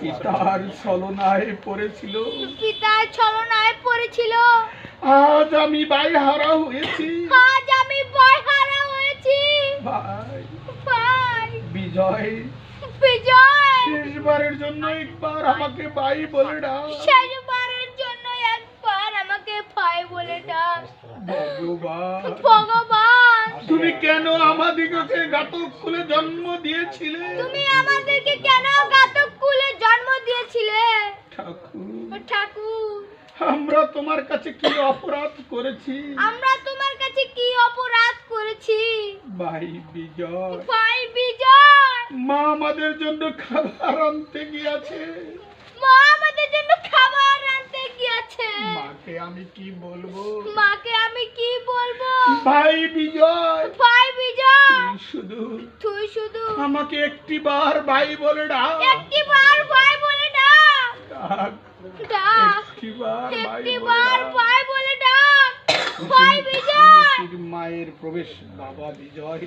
পিতার ছলনায় পড়েছিল। পিতার ছলনায় পড়েছিল? আজ আমি হয়েছি। আজ আমি হয়েছি। ভাই ভাই। বিজয় বিজয়। শেষবারের জন্য একবার আমাকে বাই বলে ডাক। শেষবারের জন্য একবার আমাকে ভাই বলে ডাক। ভগবান। ভগবান। তুমি কেন আমাদিগকে ঘাতক খুলে জন্ম দিয়েছিলে? তুমি আমাদেরকে কেন ঘাতক কুলে জন্ম দিয়েছিলে ঠাকুর। ঠাকুর। আমরা তোমার কাছে কি অপরাধ করেছি? আমরা তোমার কাছে কি অপরাধ করেছি? ভাই বিজয়। ভাই বিজয়। মা আমাদের জন্য খাবার আনতে গিয়েছে। মা আমাদের জন্য খাবার আনতে গিয়েছে। মাকে আমি কি বলব? মাকে আমি কি বলব? ভাই বিজয়। ভাই বিজয়। তুই শুধু তুই শুধু আমাকে একটি বার ভাই বলে ডাক। একটি বার ডাক। ভাই বলে ডাক। ভাই বিজয়। মায়ের প্রবেশ বাবা বিজয়।